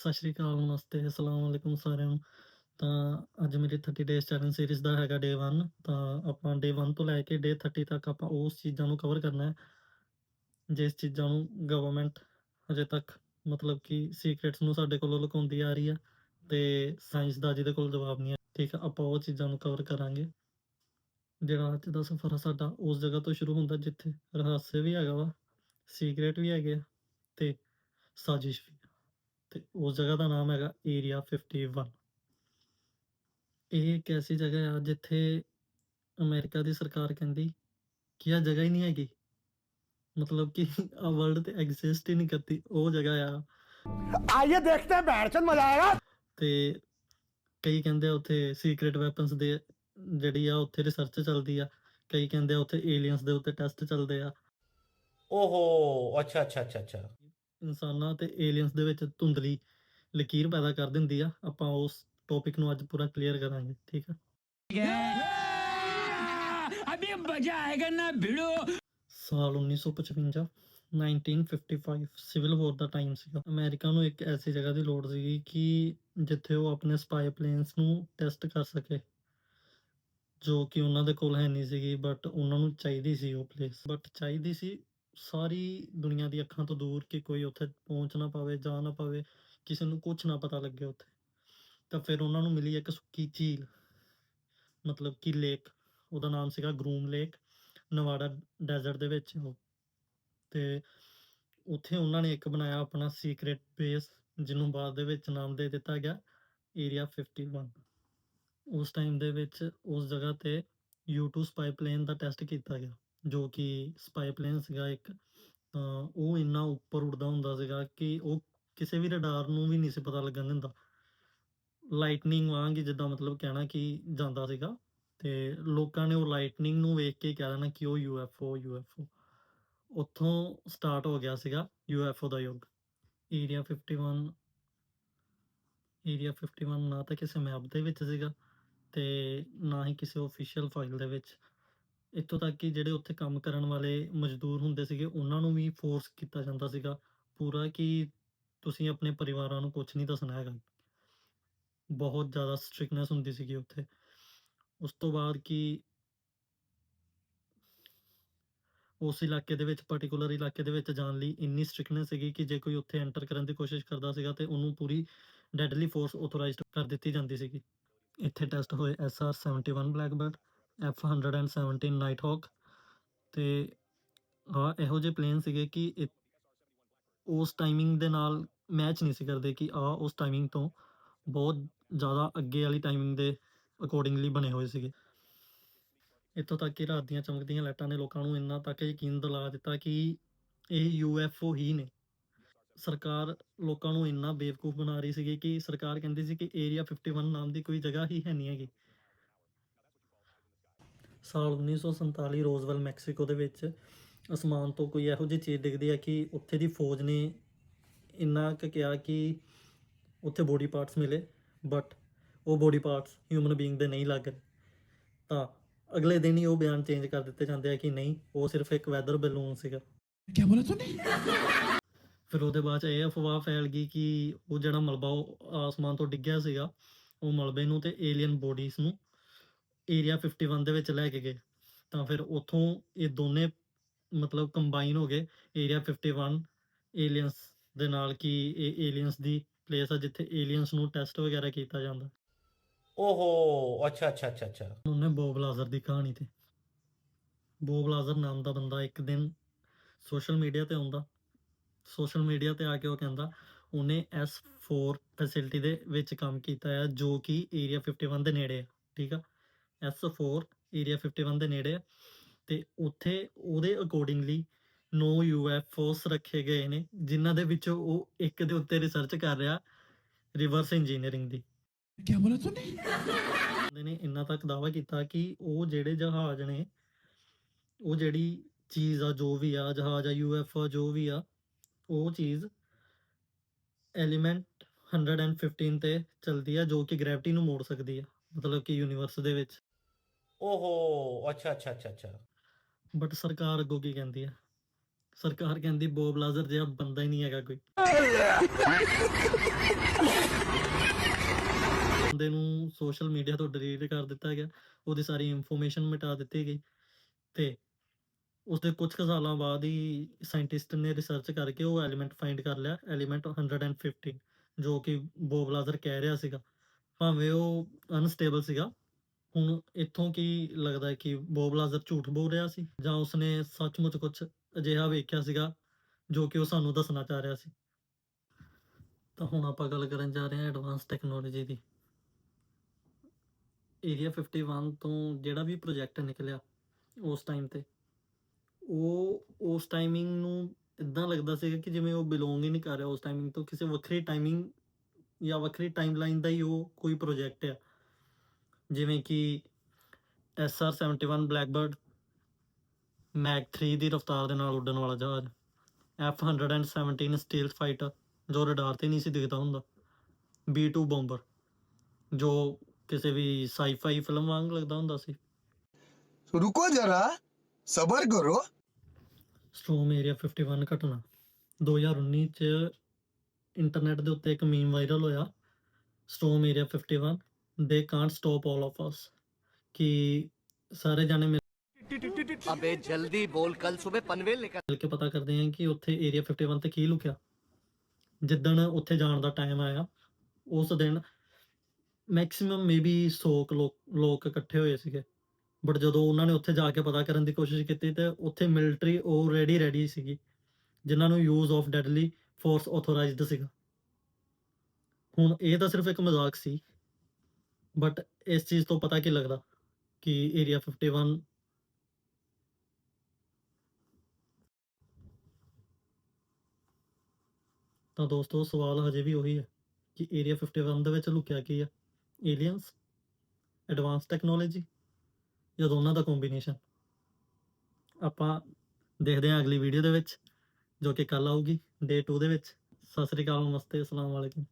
ਸਤਿ ਸ਼੍ਰੀ ਅਕਾਲ, ਨਮਸਤੇ, ਅਸਲਾਮ ਵਾਲੇਕੁਮ ਸਾਰਿਆਂ ਨੂੰ। ਤਾਂ ਅੱਜ ਮੇਰੀ 30 ਡੇਜ਼ ਚੈਲੰਜ ਸੀਰੀਜ਼ ਦਾ ਹੈਗਾ ਡੇ 1 ਤਾਂ ਆਪਾਂ ਡੇ 1 ਤੋਂ ਲੈ ਕੇ ਡੇ 30 ਤੱਕ ਆਪਾਂ ਉਸ ਚੀਜ਼ਾਂ ਨੂੰ ਕਵਰ ਕਰਨਾ ਹੈ, ਜਿਸ ਚੀਜ਼ਾਂ ਨੂੰ ਗਵਰਨਮੈਂਟ ਅਜੇ ਤੱਕ ਮਤਲਬ ਕਿ ਸੀਕ੍ਰੇਟਸ ਨੂੰ ਸਾਡੇ ਕੋਲੋਂ ਲੁਕਾਉਂਦੀ ਆ ਰਹੀ ਆ ਤੇ ਸਾਇੰਸ ਦਾ ਜਿਹਦੇ ਕੋਲ ਜਵਾਬ ਨਹੀਂ ਹੈ ਠੀਕ ਆ, ਆਪਾਂ ਉਹ ਚੀਜ਼ਾਂ ਨੂੰ ਕਵਰ ਕਰਾਂਗੇ। ਜਿਹੜਾ ਅੱਜ ਦਾ ਸਫ਼ਰ ਸਾਡਾ, ਉਸ ਜਗ੍ਹਾ ਤੋਂ ਸ਼ੁਰੂ ਹੁੰਦਾ ਜਿੱਥੇ ਰਹੱਸ ਵੀ ਹੈਗਾ ਵਾ ਸੀਕ੍ਰੇਟ ਵੀ ਹੈਗੇ ਆ ਤੇ ਸਾਜ਼ਿਸ਼ ਵੀ। ਤੇ ਉਸ ਜਗ੍ਹਾ ਦਾ ਨਾਮ ਹੈਗਾ ਏਰੀਆ 51 ਇਹ ਇੱਕ ਐਸੀ ਜਗ੍ਹਾ ਆ ਜਿੱਥੇ ਅਮਰੀਕਾ ਦੀ ਸਰਕਾਰ ਕਹਿੰਦੀ ਕਿ ਇਹ ਜਗ੍ਹਾ ਹੀ ਨਹੀਂ ਹੈਗੀ। ਮਤਲਬ ਕਿ ਆ ਵਰਲਡ ਤੇ ਐਗਜ਼ਿਸਟ ਹੀ ਨਹੀਂ ਕਰਦੀ ਉਹ ਜਗ੍ਹਾ ਆ। ਆਈਏ ਦੇਖਦੇ ਹਾਂ ਬੈਠਣ ਮਜ਼ਾ ਆਏਗਾ। ਤੇ ਕਈ ਕਹਿੰਦੇ ਉੱਥੇ ਸੀਕ੍ਰੀਟ ਵੈਪਨਸ ਦੇ ਜਿਹੜੀ ਆ ਉੱਥੇ ਰਿਸਰਚ ਚੱਲਦੀ ਆ ਕਈ ਕਹਿੰਦੇ ਉੱਥੇ ਏਲੀਅਨਸ ਦੇ ਉੱਤੇ ਟੈਸਟ ਚੱਲਦੇ ਆ। ਓਹੋ ਅੱਛਾ ਅੱਛਾ ਅੱਛਾ ਅੱਛਾ। ਇਨਸਾਨਾਂ ਤੇ ਏਲੀਅਨਸ ਦੇ ਵਿੱਚ ਧੁੰਦਲੀ ਲਕੀਰ ਪੈਦਾ ਕਰ ਦਿੰਦੀ ਆ। ਆਪਾਂ ਉਸ ਟੌਪਿਕ ਨੂੰ ਅੱਜ ਪੂਰਾ ਕਲੀਅਰ ਕਰਾਂਗੇ ਠੀਕ ਆ? ਅਬੇ ਮਜ਼ਾ ਆਏਗਾ ਨਾ ਭਿੜੋ। ਸਾਲ 1955 1955 ਸਿਵਲ ਵਾਰ ਦਾ ਟਾਈਮ ਸੀਗਾ। ਅਮਰੀਕਾ ਨੂੰ ਇੱਕ ਐਸੀ ਜਗ੍ਹਾ ਦੀ ਲੋੜ ਸੀਗੀ ਕਿ ਜਿੱਥੇ ਉਹ ਆਪਣੇ ਸਪਾਈ ਪਲੇਨਸ ਨੂੰ ਟੈਸਟ ਕਰ ਸਕੇ ਜੋ ਕਿ ਉਹਨਾਂ ਦੇ ਕੋਲ ਹੈ ਨਹੀਂ ਸੀਗੀ ਬਟ ਉਹਨਾਂ ਨੂੰ ਚਾਹੀਦੀ ਸੀ ਉਹ ਪਲੇਸ ਬਟ ਚਾਹੀਦੀ ਸੀ ਸਾਰੀ ਦੁਨੀਆ ਦੀ ਅੱਖਾਂ ਤੋਂ ਦੂਰ ਕਿ ਕੋਈ ਉੱਥੇ ਪਹੁੰਚ ਨਾ ਪਾਵੇ, ਜਾ ਨਾ ਪਾਵੇ, ਕਿਸੇ ਨੂੰ ਕੁਝ ਨਾ ਪਤਾ ਲੱਗੇ ਉੱਥੇ। ਤਾਂ ਫਿਰ ਉਹਨਾਂ ਨੂੰ ਮਿਲੀ ਇੱਕ ਸੁੱਕੀ ਝੀਲ, ਮਤਲਬ ਕਿ ਲੇਕ। ਉਹਦਾ ਨਾਮ ਸੀਗਾ ਗਰੂਮ ਲੇਕ, ਨਵਾਡਾ ਡੈਜ਼ਰਟ ਦੇ ਵਿੱਚ ਉਹ। ਤੇ ਉੱਥੇ ਉਹਨਾਂ ਨੇ ਇੱਕ ਬਣਾਇਆ ਆਪਣਾ ਸੀਕ੍ਰੀਟ ਬੇਸ, ਜਿਹਨੂੰ ਬਾਅਦ ਦੇ ਵਿੱਚ ਨਾਮ ਦੇ ਦਿੱਤਾ ਗਿਆ ਏਰੀਆ 51 ਉਸ ਟਾਈਮ ਦੇ ਵਿੱਚ ਉਸ ਜਗ੍ਹਾ ਤੇ U2 ਸਪਾਈ ਪਲੇਨ ਦਾ ਟੈਸਟ ਕੀਤਾ ਗਿਆ। ਜੋ ਕਿ ਸਪਾਈ ਪਲੇਨ ਸੀਗਾ ਇੱਕ ਉਹ ਇੰਨਾ ਉੱਪਰ ਉੱਡਦਾ ਹੁੰਦਾ ਸੀਗਾ ਕਿ ਉਹ ਕਿਸੇ ਵੀ ਰਡਾਰ ਨੂੰ ਵੀ ਨਹੀਂ ਸੀ ਪਤਾ ਲੱਗਣ ਦਿੰਦਾ। ਲਾਈਟਨਿੰਗ ਵਾਂਗ ਜਿੱਦਾਂ ਮਤਲਬ ਕਹਿਣਾ ਕਿ ਜਾਂਦਾ ਸੀਗਾ ਤੇ ਲੋਕਾਂ ਨੇ ਉਹ ਲਾਈਟਨਿੰਗ ਨੂੰ ਵੇਖ ਕੇ ਕਹਿ ਦੇਣਾ ਕਿ ਉਹ ਯੂਐਫਓ ਯੂਐਫਓ ਉੱਥੋਂ ਸਟਾਰਟ ਹੋ ਗਿਆ ਸੀਗਾ ਯੂਐਫਓ ਦਾ ਯੁੱਗ। ਏਰੀਆ 51 ਏਰੀਆ 51 ਨਾ ਤਾਂ ਕਿਸੇ ਮੈਪ ਦੇ ਵਿੱਚ ਸੀਗਾ ਤੇ ਨਾ ਹੀ ਕਿਸੇ ਅਫੀਸ਼ੀਅਲ ਫਾਈਲ ਦੇ ਵਿੱਚ। ਇੱਥੋਂ ਤੱਕ ਕਿ ਜਿਹੜੇ ਉੱਥੇ ਕੰਮ ਕਰਨ ਵਾਲੇ ਮਜ਼ਦੂਰ ਹੁੰਦੇ ਸੀਗੇ, ਉਹਨਾਂ ਨੂੰ ਵੀ ਫੋਰਸ ਕੀਤਾ ਜਾਂਦਾ ਸੀਗਾ ਪੂਰਾ ਕਿ ਤੁਸੀਂ ਆਪਣੇ ਪਰਿਵਾਰਾਂ ਨੂੰ ਕੁਝ ਨਹੀਂ ਦੱਸਣਾ ਹੈਗਾ। ਬਹੁਤ ਜ਼ਿਆਦਾ ਸਟ੍ਰਿਕਨੈਸ ਹੁੰਦੀ ਸੀਗੀ ਉੱਥੇ। ਉਸ ਤੋਂ ਬਾਅਦ ਕਿ ਉਸ ਇਲਾਕੇ ਦੇ ਵਿੱਚ ਪਾਰਟਿਕੂਲਰ ਇਲਾਕੇ ਦੇ ਵਿੱਚ ਜਾਣ ਲਈ ਇੰਨੀ ਸਟ੍ਰਿਕਨੈਸ ਸੀਗੀ ਕਿ ਜੇ ਕੋਈ ਉੱਥੇ ਐਂਟਰ ਕਰਨ ਦੀ ਕੋਸ਼ਿਸ਼ ਕਰਦਾ ਸੀਗਾ ਤੇ ਉਹਨੂੰ ਪੂਰੀ ਡੈਡਲੀ ਫੋਰਸ ਆਥੋਰਾਈਜ਼ਡ ਕਰ ਦਿੱਤੀ ਜਾਂਦੀ ਸੀਗੀ। ਇੱਥੇ ਟੈਸਟ ਹੋਏ SR 71 Blackbird F 117 Nighthawk ਤੇ ਆ ਇਹੋ ਜਿਹੇ ਪਲੇਨ ਸੀਗੇ ਕਿ ਇਹ ਉਸ ਟਾਈਮਿੰਗ ਦੇ ਨਾਲ ਮੈਚ ਨਹੀਂ ਸੀ ਕਰਦੇ ਕਿ ਆ ਉਸ ਟਾਈਮਿੰਗ ਤੋਂ ਬਹੁਤ ਜ਼ਿਆਦਾ ਅੱਗੇ ਵਾਲੀ ਟਾਈਮਿੰਗ ਦੇ ਅਕੋਰਡਿੰਗਲੀ ਬਣੇ ਹੋਏ ਸੀਗੇ। ਇੱਥੋਂ ਤੱਕ ਕਿ ਰਾਤ ਦੀਆਂ ਚਮਕਦੀਆਂ ਲਾਈਟਾਂ ਨੇ ਲੋਕਾਂ ਨੂੰ ਇੰਨਾ ਤੱਕ ਯਕੀਨ ਦਿਲਾ ਦਿੱਤਾ ਕਿ ਇਹ ਯੂਐਫਓ ਹੀ ਨੇ। ਸਰਕਾਰ ਲੋਕਾਂ ਨੂੰ ਇੰਨਾ ਬੇਵਕੂਫ ਬਣਾ ਰਹੀ ਸੀਗੀ ਕਿ ਸਰਕਾਰ ਕਹਿੰਦੀ ਸੀ ਕਿ ਏਰੀਆ 51 ਨਾਮ ਦੀ ਕੋਈ ਜਗ੍ਹਾ ਹੀ ਹੈ ਨਹੀਂ ਹੈਗੀ। ਸਾਲ 1947 ਰੋਜ਼ਵੈਲ ਮੈਕਸੀਕੋ ਦੇ ਵਿੱਚ ਅਸਮਾਨ ਤੋਂ ਕੋਈ ਇਹੋ ਜਿਹੀ ਚੀਜ਼ ਦਿਖਦੀ ਹੈ ਕਿ ਉੱਥੇ ਦੀ ਫੌਜ ਨੇ ਇੰਨਾ ਕਿ ਕਿਹਾ ਕਿ ਉੱਥੇ ਬੋਡੀ ਪਾਰਟਸ ਮਿਲੇ ਬਟ ਉਹ ਬੋਡੀ ਪਾਰਟਸ ਹਿਊਮਨ ਬੀਇੰਗ ਦੇ ਨਹੀਂ ਲੱਗ ਰਹੇ। ਤਾਂ ਅਗਲੇ ਦਿਨ ਹੀ ਉਹ ਬਿਆਨ ਚੇਂਜ ਕਰ ਦਿੱਤੇ ਜਾਂਦੇ ਆ ਕਿ ਨਹੀਂ ਉਹ ਸਿਰਫ ਇੱਕ ਵੈਦਰ ਬੈਲੂਨ ਸੀਗਾ। ਕੀ ਬੋਲੇ ਤੂੰ ਫਿਰ ਉਹਦੇ ਬਾਅਦ ਇਹ ਅਫਵਾਹ ਫੈਲ ਗਈ ਕਿ ਉਹ ਜਿਹੜਾ ਮਲਬਾ ਉਹ ਆਸਮਾਨ ਤੋਂ ਡਿੱਗਿਆ ਸੀਗਾ ਉਹ ਮਲਬੇ ਨੂੰ ਤੇ ਏਲੀਅਨ ਬੋਡੀਜ਼ ਨੂੰ ਏਰੀਆ 51 ਦੇ ਵਿੱਚ ਲੈ ਕੇ ਗਏ ਤਾਂ ਫਿਰ ਉੱਥੋਂ ਇਹ ਦੋਨੇ ਮਤਲਬ ਕੰਬਾਈਨ ਹੋ ਗਏ ਏਰੀਆ 51 ਏਲੀਅਨਸ ਦੇ ਨਾਲ ਕਿ ਇਹ ਏਲੀਅਨਸ ਦੀ ਪਲੇਸ ਆ ਜਿੱਥੇ ਏਲੀਅਨਸ ਨੂੰ ਟੈਸਟ ਵਗੈਰਾ ਕੀਤਾ ਜਾਂਦਾ। ਓਹੋ ਅੱਛਾ ਅੱਛਾ ਅੱਛਾ ਅੱਛਾ। ਉਹਨੇ ਬੋਬ ਲਾਜ਼ਰ ਦੀ ਕਹਾਣੀ ਤੇ। ਬੋਬ ਲਾਜ਼ਰ ਨਾਮ ਦਾ ਬੰਦਾ ਇੱਕ ਦਿਨ ਸੋਸ਼ਲ ਮੀਡੀਆ ਤੇ ਆਉਂਦਾ। ਸੋਸ਼ਲ ਮੀਡੀਆ ਤੇ ਆ ਕੇ ਉਹ ਕਹਿੰਦਾ ਉਹਨੇ S4 ਫੈਸਿਲਿਟੀ ਦੇ ਵਿੱਚ ਕੰਮ ਕੀਤਾ ਹੈ ਜੋ ਕਿ ਏਰੀਆ 51 ਦੇ ਨੇੜੇ ਹੈ ਠੀਕ ਆ? ਐਸ S4 ਏਰੀਆ 51 ਦੇ ਨੇੜੇ ਹੈ ਤੇ ਉੱਥੇ ਉਹਦੇ ਅਕੋਰਡਿੰਗਲੀ ਨੋ ਯੂ ਯੂਐਫਓਸ ਰੱਖੇ ਗਏ ਨੇ ਜਿਨ੍ਹਾਂ ਦੇ ਵਿੱਚ ਉਹ ਇੱਕ ਦੇ ਉੱਤੇ ਰਿਸਰਚ ਕਰ ਰਿਹਾ ਰਿਵਰਸ ਇੰਜੀਨੀਅਰਿੰਗ ਦੀ। ਕੀ ਬੋਲਿਆ ਤੂੰ ਨੇ ਨੇ ਇੰਨਾ ਤੱਕ ਦਾਵਾ ਕੀਤਾ ਕਿ ਉਹ ਜਿਹੜੇ ਜਹਾਜ਼ ਨੇ ਉਹ ਜਿਹੜੀ ਚੀਜ਼ ਆ ਜੋ ਵੀ ਆ ਜਹਾਜ਼ ਆ ਯੂ ਐਫ ਆ ਜੋ ਵੀ ਆ ਉਹ ਚੀਜ਼ ਐਲੀਮੈਂਟ 115 ਤੇ ਚਲਦੀ ਆ ਜੋ ਕਿ ਗ੍ਰੈਵਿਟੀ ਨੂੰ ਮੋੜ ਸਕਦੀ ਆ ਮਤਲਬ ਕਿ ਯੂਨੀਵਰਸ ਦੇ ਵਿੱਚ। ਓਹੋ, ਅੱਛਾ ਅੱਛਾ ਅੱਛਾ ਅੱਛਾ। ਬਟ ਸਰਕਾਰ ਅੱਗੋਂ ਕੀ ਕਹਿੰਦੀ ਆ? ਸਰਕਾਰ ਕਹਿੰਦੀ ਬੋਬ ਲਾਜ਼ਰ ਜਿਹਾ ਬੰਦਾ ਹੀ ਨਹੀਂ ਹੈਗਾ ਕੋਈ। ਬੰਦੇ ਨੂੰ ਸੋਸ਼ਲ ਮੀਡੀਆ ਤੋਂ ਡਿਲੀਟ ਕਰ ਦਿੱਤਾ ਗਿਆ। ਉਹਦੀ ਸਾਰੀ ਇਨਫੋਰਮੇਸ਼ਨ ਮਿਟਾ ਦਿੱਤੀ ਗਈ। ਤੇ ਉਸਦੇ ਕੁਝ ਸਾਲਾਂ ਬਾਅਦ ਹੀ ਸਾਇੰਟਿਸਟ ਨੇ ਰਿਸਰਚ ਕਰਕੇ ਉਹ ਐਲੀਮੈਂਟ ਫਾਈਂਡ ਕਰ ਲਿਆ। ਐਲੀਮੈਂਟ 115 ਜੋ ਕਿ ਬੋਬ ਲਾਜ਼ਰ ਕਹਿ ਰਿਹਾ ਸੀਗਾ। ਭਾਵੇਂ ਉਹ ਅਨਸਟੇਬਲ ਸੀਗਾ ਹੁਣ ਇੱਥੋਂ ਕੀ ਲੱਗਦਾ ਕਿ ਬੋਬ ਲਾਜ਼ਰ ਝੂਠ ਬੋਲ ਰਿਹਾ ਸੀ ਜਾਂ ਉਸਨੇ ਸੱਚਮੁੱਚ ਕੁਝ ਅਜਿਹਾ ਵੇਖਿਆ ਸੀਗਾ ਜੋ ਕਿ ਉਹ ਸਾਨੂੰ ਦੱਸਣਾ ਚਾਹ ਰਿਹਾ ਸੀ? ਤਾਂ ਹੁਣ ਆਪਾਂ ਗੱਲ ਕਰਨ ਜਾ ਰਹੇ ਹਾਂ ਐਡਵਾਂਸ ਟੈਕਨੋਲੋਜੀ ਦੀ। ਏਰੀਆ 51 ਤੋਂ ਜਿਹੜਾ ਵੀ ਪ੍ਰੋਜੈਕਟ ਨਿਕਲਿਆ ਉਸ ਟਾਈਮ ਤੇ, ਉਹ ਉਸ ਟਾਈਮਿੰਗ ਨੂੰ ਇਦਾਂ ਲੱਗਦਾ ਸੀਗਾ ਕਿ ਜਿਵੇਂ ਉਹ ਬਿਲੋਂਗ ਹੀ ਨਹੀਂ ਕਰ ਰਿਹਾ, ਉਸ ਟਾਈਮਿੰਗ ਤੋਂ ਕਿਸੇ ਵੱਖਰੀ ਟਾਈਮਿੰਗ ਜਾਂ ਵੱਖਰੀ ਟਾਈਮਲਾਈਨ ਦਾ ਹੀ ਉਹ ਕੋਈ ਪ੍ਰੋਜੈਕਟ ਆ। ਜਿਵੇਂ ਕਿ SR 71 ਬਲੈਕਬਰਡ ਮੈਕ 3 ਦੀ ਰਫ਼ਤਾਰ ਦੇ ਨਾਲ ਉੱਡਣ ਵਾਲਾ ਜਹਾਜ਼ F 117 ਸਟੇਲਥ ਫਾਈਟਰ ਜੋ ਰਡਾਰ ਤੇ ਨਹੀਂ ਸੀ ਦਿਖਦਾ ਹੁੰਦਾ B2 ਬੰਬਰ ਜੋ ਕਿਸੇ ਵੀ ਸਾਈਫਾਈ ਫਿਲਮ ਵਾਂਗ ਲੱਗਦਾ ਹੁੰਦਾ ਸੀ। ਰੁਕੋ ਜਰਾ ਸਬਰ ਕਰੋ। ਸਟੋਮ ਏਰੀਆ 51 ਘਟਨਾ 2019 ਚ ਇੰਟਰਨੈਟ ਦੇ ਉੱਤੇ ਇੱਕ ਮੀਮ ਵਾਇਰਲ ਹੋਇਆ ਸਟੋਮ ਏਰੀਆ 51 ਦੇ can't stop all of us ਕਿ ਸਾਰੇ ਜਾਣੇ ਅਬੇ ਜਲਦੀ ਬੋਲ ਕੱਲ ਸਵੇਰ ਪਨਵੇਲ ਨਿਕਲ ਕੇ ਪਤਾ ਕਰਦੇ ਹਾਂ ਕਿ ਉੱਥੇ ਏਰੀਆ 51 ਤੇ ਕੀ ਲੁਕਿਆ ਜਿੱਦਣ ਉੱਥੇ ਜਾਣ ਦਾ ਟਾਈਮ ਆਇਆ ਉਸ ਦਿਨ ਮੈਕਸਿਮਮ ਮੇਬੀ 100 ਲੋਕ ਇਕੱਠੇ ਹੋਏ ਸੀਗੇ ਬਟ ਜਦੋਂ ਉਹਨਾਂ ਨੇ ਉੱਥੇ ਜਾ ਕੇ ਪਤਾ ਕਰਨ ਦੀ ਕੋਸ਼ਿਸ਼ ਕੀਤੀ ਤੇ ਉੱਥੇ ਮਿਲਟਰੀ ਆਲਰੇਡੀ ਰੈਡੀ ਸੀਗੀ ਜਿਨ੍ਹਾਂ ਨੂੰ use of deadly force authorized ਸੀਗਾ ਹੁਣ ਇਹ ਤਾਂ ਸਿਰਫ ਇੱਕ ਮਜ਼ਾਕ ਸੀ ਬਟ ਇਸ ਚੀਜ਼ ਤੋਂ ਪਤਾ ਕੀ ਲੱਗਦਾ? ਕਿ ਏਰੀਆ 51 ਤਾਂ ਦੋਸਤੋ, ਸਵਾਲ ਹਜੇ ਵੀ ਉਹੀ ਹੈ ਕਿ ਏਰੀਆ 51 ਦੇ ਵਿੱਚ ਲੁਕਿਆ ਕੀ ਹੈ ਏਲੀਅਨਸ ਐਡਵਾਂਸ ਟੈਕਨੋਲੋਜੀ ਜਾਂ ਦੋਨਾਂ ਦਾ ਕੰਬੀਨੇਸ਼ਨ ਆਪਾਂ ਦੇਖਦੇ ਹਾਂ ਅਗਲੀ ਵੀਡੀਓ ਦੇ ਵਿੱਚ, ਜੋ ਕਿ ਕੱਲ ਆਊਗੀ ਡੇ 2 ਦੇ ਵਿੱਚ। ਸਤਿ ਸ੍ਰੀ ਅਕਾਲ, ਨਮਸਤੇ, ਅਸਲਾਮ ਵਾਲੇਕੁਮ।